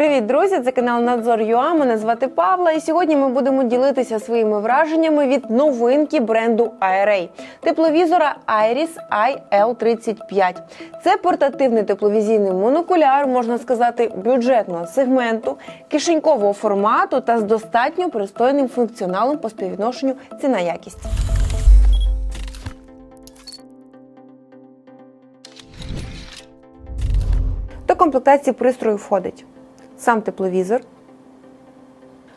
Привіт, друзі! Це канал Надзор ЮА. Мене звати Павла, і сьогодні ми будемо ділитися своїми враженнями від новинки бренду IRA – тепловізора Iris IL35. Це портативний тепловізійний монокуляр, можна сказати, бюджетного сегменту, кишенькового формату та з достатньо пристойним функціоналом по співвідношенню ціна-якість. До комплектації пристрою входить сам тепловізор,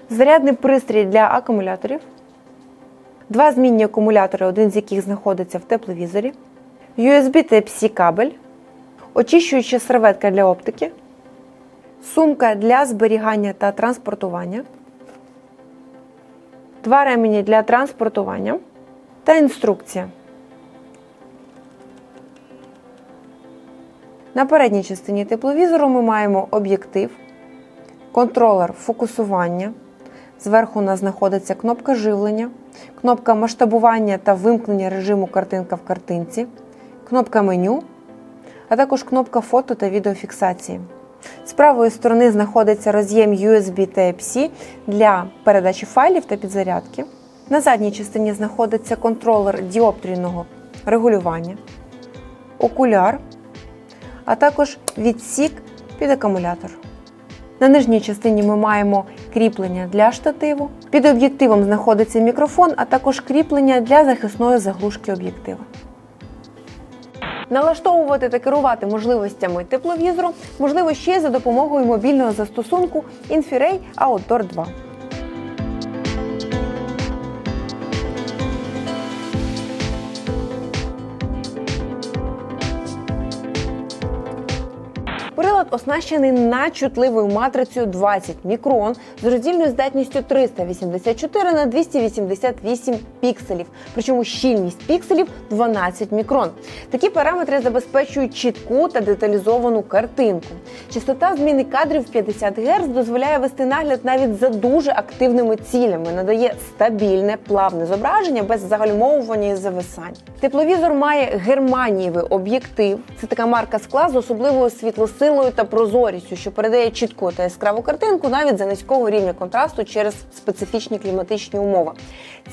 зарядний пристрій для акумуляторів, два змінні акумулятори, один з яких знаходиться в тепловізорі, USB Type-C кабель, очищуюча серветка для оптики, сумка для зберігання та транспортування, два ремені для транспортування та інструкція. На передній частині тепловізору ми маємо об'єктив, контролер фокусування. Зверху у нас знаходиться кнопка живлення, кнопка масштабування та вимкнення режиму картинка в картинці, кнопка меню, а також кнопка фото та відеофіксації. З правої сторони знаходиться роз'єм USB Type-C для передачі файлів та підзарядки. На задній частині знаходиться контролер діоптрійного регулювання, окуляр, а також відсік під акумулятор. На нижній частині ми маємо кріплення для штативу. Під об'єктивом знаходиться мікрофон, а також кріплення для захисної заглушки об'єктива. Налаштовувати та керувати можливостями тепловізору можливо ще й за допомогою мобільного застосунку Infiray Outdoor 2. Прилад оснащений надчутливою матрицею 20 мікрон з роздільною здатністю 384 на 288 пікселів, причому щільність пікселів 12 мікрон. Такі параметри забезпечують чітку та деталізовану картинку. Частота зміни кадрів 50 Гц дозволяє вести нагляд навіть за дуже активними цілями, надає стабільне плавне зображення без загальмовування і зависань. Тепловізор має германієвий об'єктив. Це така марка скла з особливою світлосилою та прозорістю, що передає чітку та яскраву картинку навіть за низького рівня контрасту через специфічні кліматичні умови.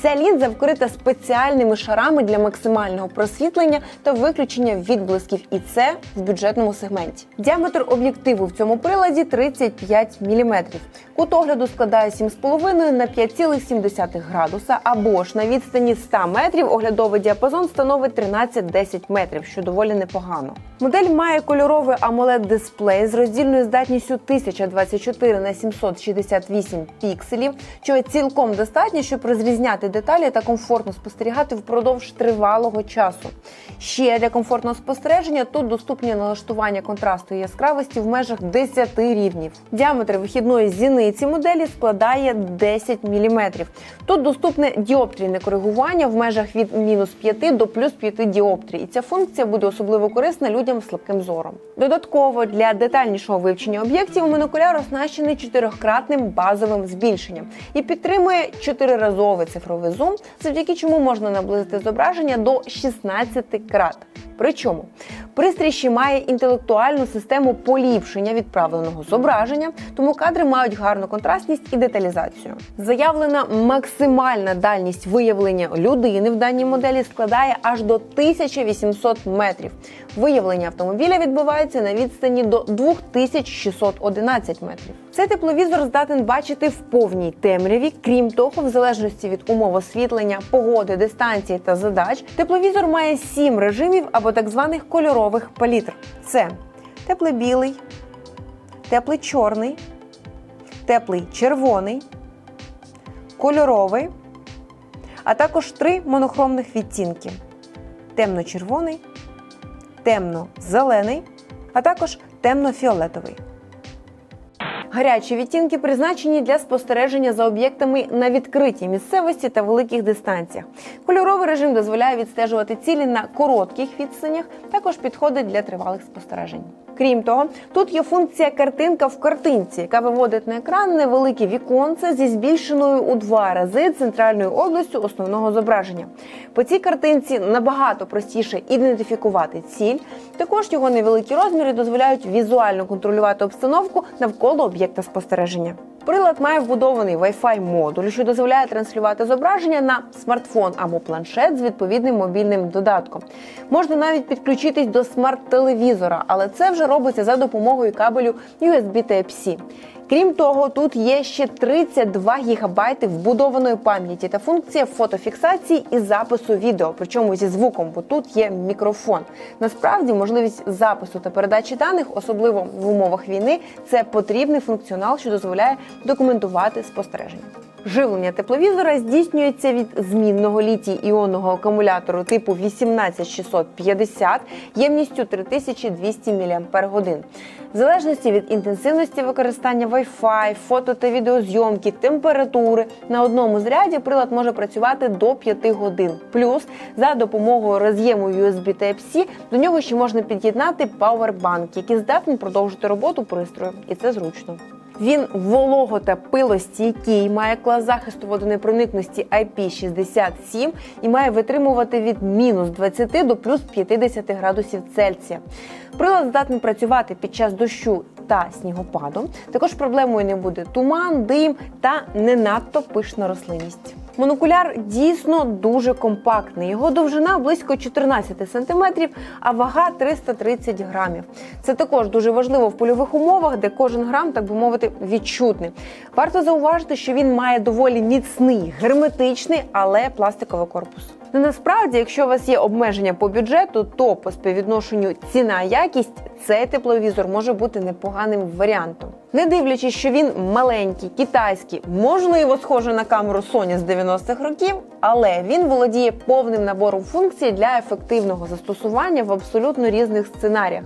Ця лінза вкрита спеціальними шарами для максимального просвітлення та виключення відблисків, і це в бюджетному сегменті. Діаметр об'єктиву в цьому приладі 35 мм. Кут огляду складає 7,5 на 5,7 градуса, або ж на відстані 100 метрів оглядовий діапазон становить 13-10 метрів, що доволі непогано. Модель має кольоровий amoled дисплей з роздільною здатністю 1024 на 768 пікселів, чого цілком достатньо, щоб розрізняти деталі та комфортно спостерігати впродовж тривалого часу. Ще для комфортного спостереження тут доступні налаштування контрасту і яскравості в межах 10 рівнів. Діаметр вихідної зіниці моделі складає 10 мм. Тут доступне діоптрійне коригування в межах від мінус 5 до плюс 5 діоптрій. І ця функція буде особливо корисна людям з слабким зором. Додатково для детальнішого вивчення об'єктів монокуляр оснащений чотирьохкратним базовим збільшенням і підтримує чотириразовий цифровий зум, завдяки чому можна наблизити зображення до 16 крат. Причому пристрій має інтелектуальну систему поліпшення відправленого зображення, тому кадри мають гарну контрастність і деталізацію. Заявлена максимальна дальність виявлення людини в даній моделі складає аж до 1800 метрів. Виявлення автомобіля відбувається на відстані до 2611 метрів. Цей тепловізор здатен бачити в повній темряві. Крім того, в залежності від умов освітлення, погоди, дистанції та задач, тепловізор має сім режимів або так званих кольорових палітр. Це теплий білий, теплий чорний, теплий червоний, кольоровий, а також три монохромних відтінки: темно-червоний, темно-зелений, а також темно-фіолетовий. Гарячі відтінки призначені для спостереження за об'єктами на відкритій місцевості та великих дистанціях. Кольоровий режим дозволяє відстежувати цілі на коротких відстанях, також підходить для тривалих спостережень. Крім того, тут є функція картинка в картинці, яка виводить на екран невелике віконце зі збільшеною у два рази центральною областю основного зображення. По цій картинці набагато простіше ідентифікувати ціль. Також його невеликі розміри дозволяють візуально контролювати обстановку навколо об'єкта спостереження. Прилад має вбудований Wi-Fi модуль, що дозволяє транслювати зображення на смартфон або планшет з відповідним мобільним додатком. Можна навіть підключитись до смарт-телевізора, але це вже робиться за допомогою кабелю USB Type-C. Крім того, тут є ще 32 гігабайти вбудованої пам'яті та функція фотофіксації і запису відео, причому зі звуком, бо тут є мікрофон. Насправді, можливість запису та передачі даних, особливо в умовах війни, це потрібний функціонал, що дозволяє документувати спостереження. Живлення тепловізора здійснюється від змінного літій іонного акумулятору типу 18650 ємністю 3200 мАч. В залежності від інтенсивності використання Wi-Fi, фото та відеозйомки, температури на одному зряді прилад може працювати до 5 годин. Плюс за допомогою роз'єму USB Type-C до нього ще можна під'єднати пауербанк, який здатний продовжити роботу пристрою, і це зручно. Він волого та пилостійкий, має клас захисту водонепроникності IP67 і має витримувати від мінус 20 до плюс 50 градусів Цельсія. Прилад здатний працювати під час дощу та снігопаду. Також проблемою не буде туман, дим та не надто пишна рослинність. Монокуляр дійсно дуже компактний. Його довжина близько 14 см, а вага 330 грамів. Це також дуже важливо в польових умовах, де кожен грам, так би мовити, відчутний. Варто зауважити, що він має доволі міцний, герметичний, але пластиковий корпус. Насправді, якщо у вас є обмеження по бюджету, то по співвідношенню ціна-якість цей тепловізор може бути непоганим варіантом. Не дивлячись, що він маленький, китайський, можливо, схожий на камеру Sony з 90-х років, але він володіє повним набором функцій для ефективного застосування в абсолютно різних сценаріях.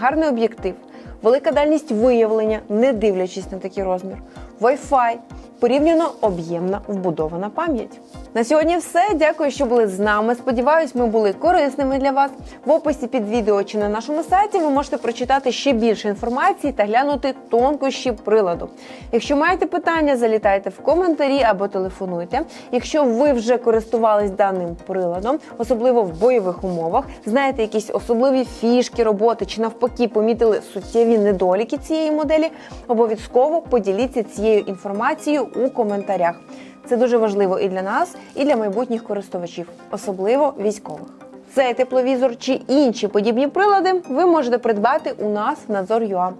Гарний об'єктив, велика дальність виявлення, не дивлячись на такий розмір, Wi-Fi, порівняно об'ємна вбудована пам'ять. На сьогодні все. Дякую, що були з нами. Сподіваюсь, ми були корисними для вас. В описі під відео чи на нашому сайті ви можете прочитати ще більше інформації та глянути тонкощі приладу. Якщо маєте питання, залітайте в коментарі або телефонуйте. Якщо ви вже користувались даним приладом, особливо в бойових умовах, знаєте якісь особливі фішки роботи чи навпаки помітили суттєві недоліки цієї моделі, обов'язково поділіться цією інформацією у коментарях. Це дуже важливо і для нас, і для майбутніх користувачів, особливо військових. Цей тепловізор чи інші подібні прилади ви можете придбати у нас в Надзор.ua.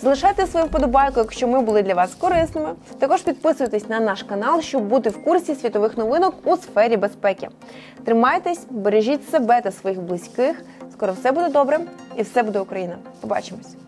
Залишайте свою вподобайку, якщо ми були для вас корисними. Також підписуйтесь на наш канал, щоб бути в курсі світових новинок у сфері безпеки. Тримайтесь, бережіть себе та своїх близьких. Скоро все буде добре і все буде Україна. Побачимось!